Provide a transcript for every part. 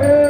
Hey.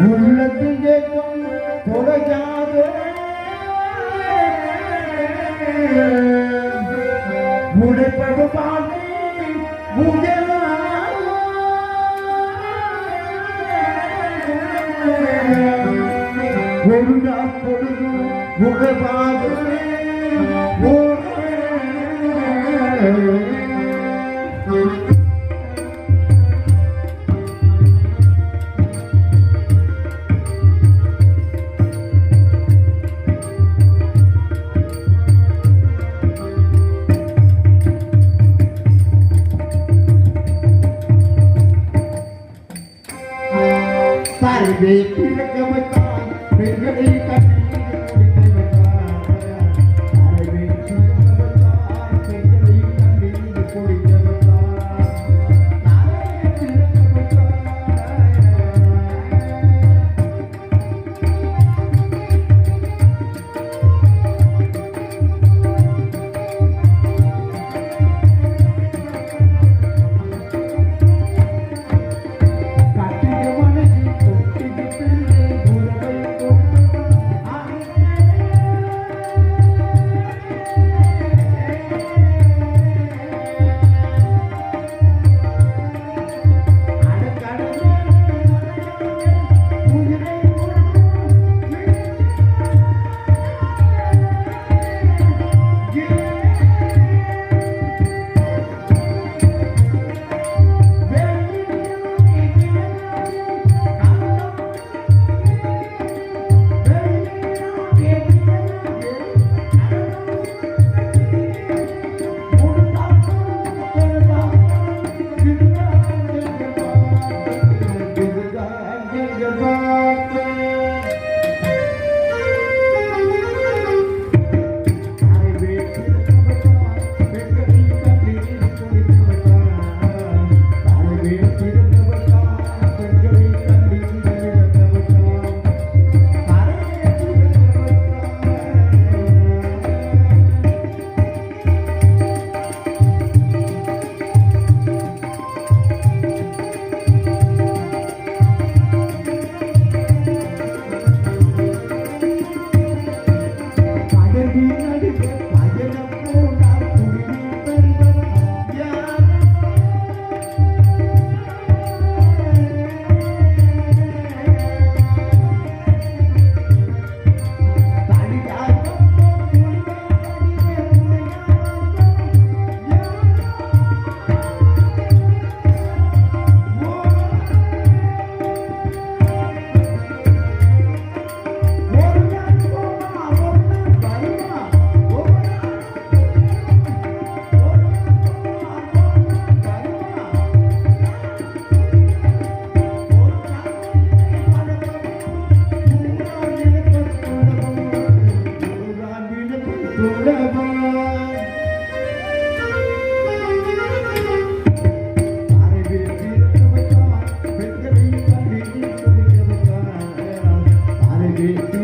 உள்ளத்தில் கேட்கும் தொலைக்காத உடைப்பது பாட்டி ஒரு நாள் பொழுது உழைப்பாது ஓ Baby, Thank you.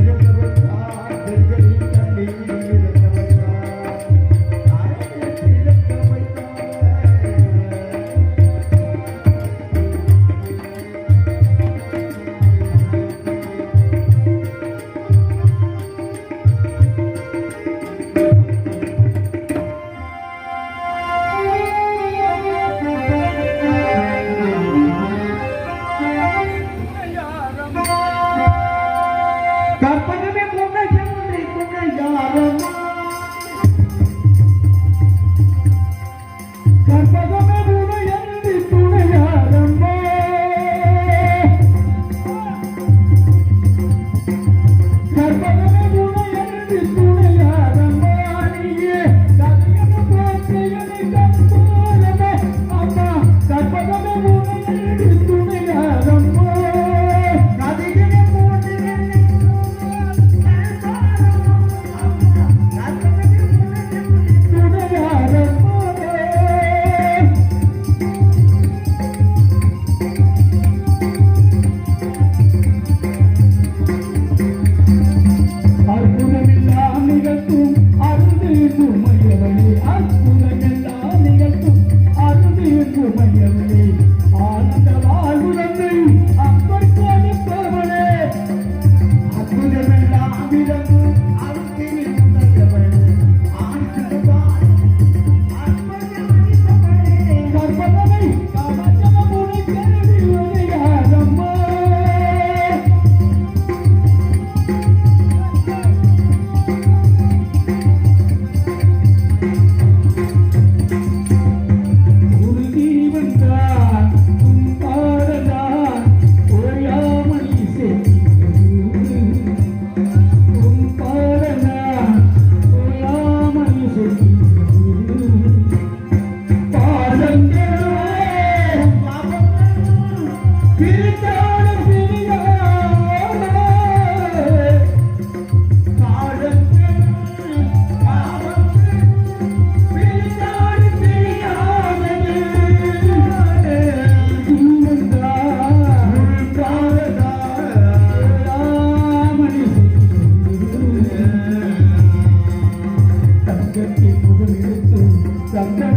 Some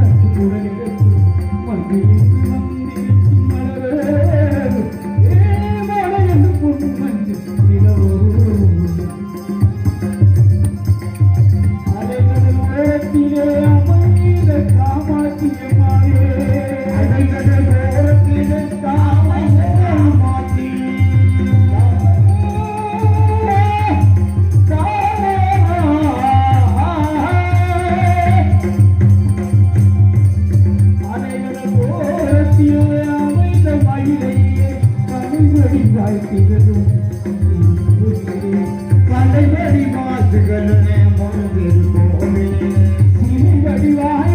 வடிவாய்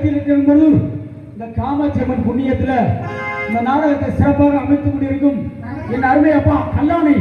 இடத்தில் இருக்கும் பொழுது இந்த காமாட்சியம்மன் புண்ணியத்தில் இந்த நாடகத்தை சிறப்பாக அமைத்து கொண்டிருக்கும் என் அருமை அப்பா கல்லாணி.